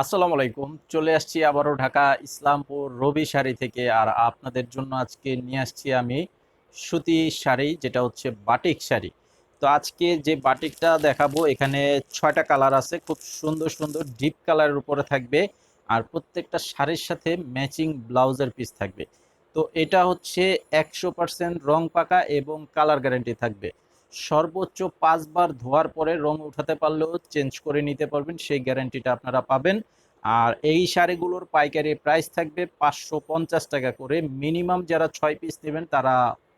আসসালামু আলাইকুম। চলে আসছি আবারও ঢাকা ইসলামপুর রবি শাড়ি থেকে আর আপনাদের জন্য আজকে নিয়ে আসছি আমি সুতি শাড়ি, যেটা হচ্ছে বাটিক শাড়ি। তো আজকে যে বাটিকটা দেখাবো, এখানে ছয়টা কালার আছে, খুব সুন্দর সুন্দর, ডিপ কালারের উপরে থাকবে আর প্রত্যেকটা শাড়ির সাথে ম্যাচিং ব্লাউজের পিস থাকবে। তো এটা হচ্ছে একশো পার্সেন্ট রং পাকা এবং কালার গ্যারেন্টি থাকবে। সর্বোচ্চ পাঁচবার ধোয়ার পরে রং উঠাতে পারলেও চেঞ্জ করে নিতে পারবেন, সেই গ্যারান্টিটা আপনারা পাবেন। আর এই শাড়িগুলোর পাইকারি প্রাইস থাকবে পাঁচশো পঞ্চাশ টাকা করে। মিনিমাম যারা ছয় পিস নেবেন তারা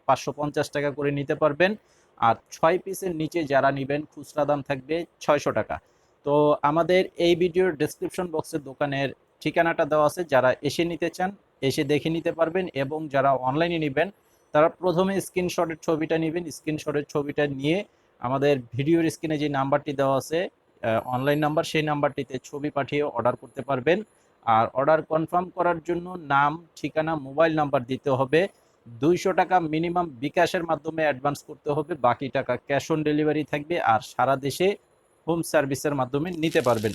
পাঁচশো পঞ্চাশ টাকা করে নিতে পারবেন। আর ছয় পিসের নিচে যারা নেবেন, খুচরা দাম থাকবে ছয়শো টাকা। তো আমাদের এই ভিডিওর ডেসক্রিপশন বক্সের দোকানের ঠিকানাটা দেওয়া আছে। যারা এসে নিতে চান, এসে দেখে নিতে পারবেন এবং যারা অনলাইনে নেবেন তারা প্রথমে স্ক্রিনশটের ছবিটা নেবেন স্ক্রিনশটের ছবিটা নিয়ে আমাদের ভিডিওর স্ক্রিনে যে নাম্বারটি দেওয়া আছে অনলাইন নাম্বার সেই নাম্বারটিতে ছবি পাঠিয়ে অর্ডার করতে পারবেন। আর অর্ডার কনফার্ম করার জন্য নাম, ঠিকানা মোবাইল নাম্বার দিতে হবে। দুইশো টাকা মিনিমাম বিকাশের মাধ্যমে অ্যাডভান্স করতে হবে, বাকি টাকা ক্যাশ অন ডেলিভারি থাকবে আর সারা দেশে হোম সার্ভিসের মাধ্যমে নিতে পারবেন।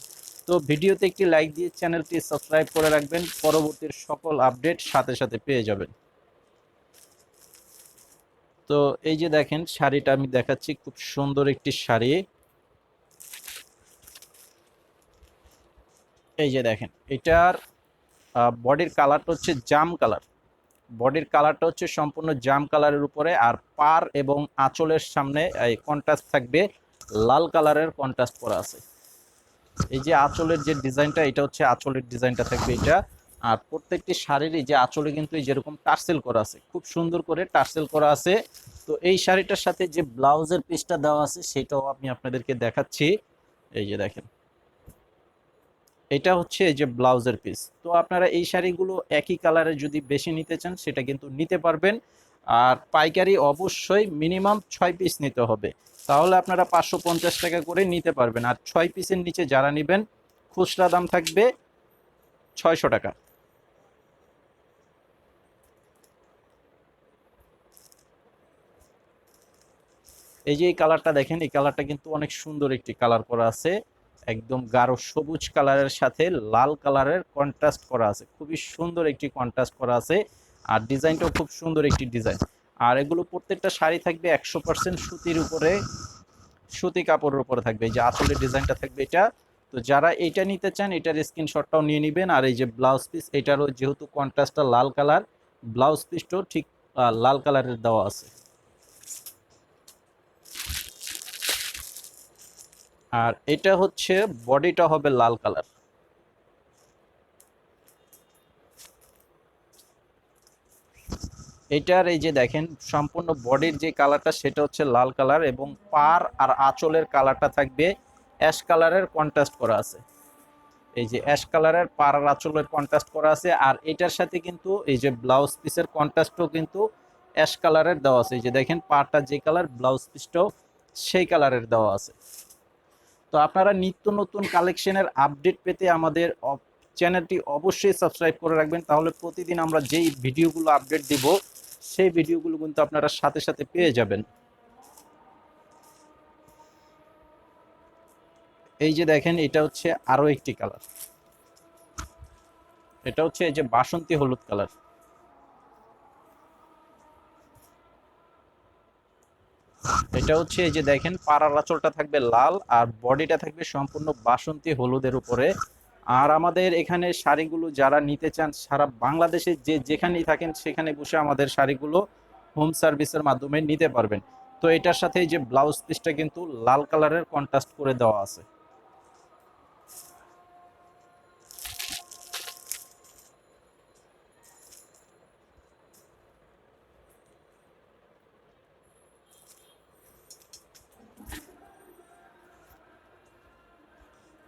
তো ভিডিওতে একটি লাইক দিয়ে চ্যানেলটি সাবস্ক্রাইব করে রাখবেন পরবর্তীর সকল আপডেট সাথে সাথে পেয়ে যাবেন। তো এই যে দেখেন, শাড়িটা আমি দেখাচ্ছি, খুব সুন্দর একটি শাড়ি। এই যে দেখেন, এটার বডির কালারটা হচ্ছে জাম কালার। বডির কালারটা হচ্ছে সম্পূর্ণ জাম কালারের উপরে, আর পার এবং আঁচলের সামনে এই কন্ট্রাস্ট থাকবে, লাল কালারের কন্ট্রাস্ট করা আছে। এই যে আঁচলের যে ডিজাইনটা এটা হচ্ছে আঁচলের ডিজাইনটা থাকবে এটা। আর প্রত্যেকটি শাড়িরই যে আঁচলে কিন্তু যেরকম টার্সেল করা আছে, খুব সুন্দর করে টার্সেল করা আছে। তো এই শাড়িটার সাথে যে ব্লাউজের পিসটা দেওয়া আছে, সেটাও আমি আপনাদেরকে দেখাচ্ছি। এই যে দেখেন। এটা হচ্ছে যে ব্লাউজের পিস। তো আপনারা এই শাড়িগুলো একই কালারে যদি বেশি নিতে চান, সেটা কিন্তু নিতে পারবেন। আর পাইকারি অবশ্যই মিনিমাম ছয় পিস নিতে হবে। তাহলে আপনারা পাঁচশো পঞ্চাশ টাকা করে নিতে পারবেন। আর ছয় পিসের নিচে যারা নেবেন, খুচরা দাম থাকবে ছয়শো টাকা। এই যে এই কালারটা দেখেন, এই কালারটা কিন্তু অনেক সুন্দর একটি কালার করা আছে। একদম গাঢ় সবুজ কালারের সাথে লাল কালারের কন্ট্রাস্ট করা আছে। খুবই সুন্দর একটি কন্ট্রাস্ট করা আছে। আর ডিজাইনটাও খুব সুন্দর একটি ডিজাইন। আর এগুলো প্রত্যেকটা শাড়ি থাকবে একশো পার্সেন্ট সুতির উপরে, সুতি কাপড়ের উপরে থাকবে। যে আসলে ডিজাইনটা থাকবে এটা। তো যারা এটা নিতে চান, এটার স্ক্রিনশটটাও নিয়ে নেবেন। আর এই যে ব্লাউজ পিস এটারও যেহেতু কন্ট্রাস্টটা লাল কালার ব্লাউজ পিসটাও ঠিক লাল কালারের দেওয়া আছে। আর এটা হচ্ছে বডিটা হবে লাল কালার। এটার এই যে দেখেন, সম্পূর্ণ বডির যে কালারটা, সেটা হচ্ছে লাল কালার এবং পার আর আঁচলের কালারটা থাকবে অ্যাশ কালারের কন্ট্রাস্ট করা আছে। এই যে অ্যাশ কালারের পার আর আঁচলের কন্ট্রাস্ট করা আছে আর এটার সাথে কিন্তু এই যে ব্লাউজ পিসের কন্ট্রাস্টও কিন্তু অ্যাশ কালারের দেওয়া আছে। এই যে দেখেন, পারটা যে কালার, ব্লাউজ পিসটাও সেই কালারের দেওয়া আছে। তো আপনারা নিত্য নতুন কালেকশনের আপডেট পেতে আমাদের চ্যানেলটি অবশ্যই সাবস্ক্রাইব করে রাখবেন। তাহলে প্রতিদিন আমরা যেই ভিডিওগুলো আপডেট দিব, সেই ভিডিওগুলো কিন্তু আপনারা সাথে সাথে পেয়ে যাবেন। এই যে দেখেন, এটা হচ্ছে আরও একটি কালার এটা হচ্ছে এই যে বাসন্তী হলুদ কালার এটা হচ্ছে এই যে দেখেন, পাড়ার আঁচলটা থাকবে লাল আর বডিটা থাকবে সম্পূর্ণ বাসন্তী হলুদের উপরে। আর আমাদের এখানে শাড়িগুলো যারা নিতে চান, সারা বাংলাদেশে যে যেখানেই থাকেন, সেখানে বসে আমাদের শাড়িগুলো হোম সার্ভিসের মাধ্যমে নিতে পারবেন। তো এটার সাথে যে ব্লাউজ পিসটা কিন্তু লাল কালারের কন্ট্রাস্ট করে দেওয়া আছে।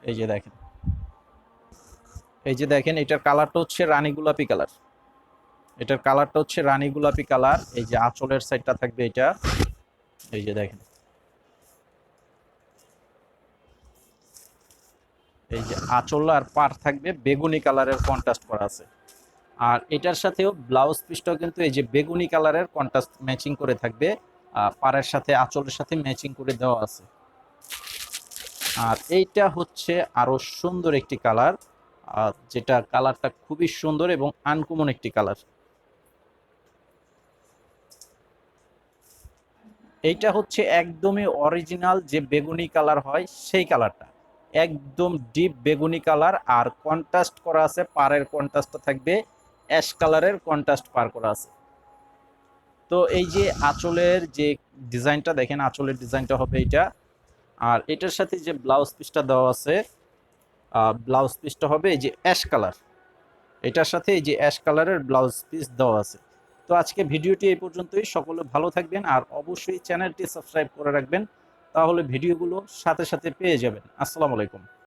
এই যে দেখেন। এই যে দেখেন, এটার কালারটা হচ্ছে রানী গোলাপি কালার। এটার কালারটা হচ্ছে রানী গোলাপি কালার। এই যে আঁচলের সাইডটা থাকবে এটা। এই যে দেখেন। এই যে আঁচল আর পার থাকবে, বেগুনি কালারের কন্ট্রাস্ট করা আছে। আর এটার সাথেও ব্লাউজ পিসটাও কিন্তু এই যে বেগুনি কালারের কন্ট্রাস্ট ম্যাচিং করে থাকবে। পাড়ের সাথে, আঁচলের সাথে ম্যাচিং করে দেওয়া আছে। আর এইটা হচ্ছে আরও সুন্দর একটি কালার, আর যেটা কালারটা খুবই সুন্দর এবং আনকমন একটি কালার। এইটা হচ্ছে একদমই অরিজিনাল যে বেগুনি কালার হয় সেই কালারটা। একদম ডিপ বেগুনি কালার, আর কন্ট্রাস্ট করা আছে, পাড়ের কন্ট্রাস্টটা থাকবে, অ্যাশ কালারের কন্ট্রাস্ট পার করা আছে। তো এই যে আঁচলের যে ডিজাইনটা, দেখেন আঁচলের ডিজাইনটা হবে এটা আর এটার সাথে যে ব্লাউজ পিসটা দেওয়া আছে ব্লাউজ পিসটা হবে এই যে অ্যাশ কালার এটার সাথে এই যে অ্যাশ কালারের ব্লাউজ পিস দেওয়া আছে। তো আজকে ভিডিওটি এই পর্যন্তই। সকলে ভালো থাকবেন আর অবশ্যই চ্যানেলটি সাবস্ক্রাইব করে রাখবেন, তাহলে ভিডিওগুলো সাথে সাথে পেয়ে যাবেন। আসসালামু আলাইকুম।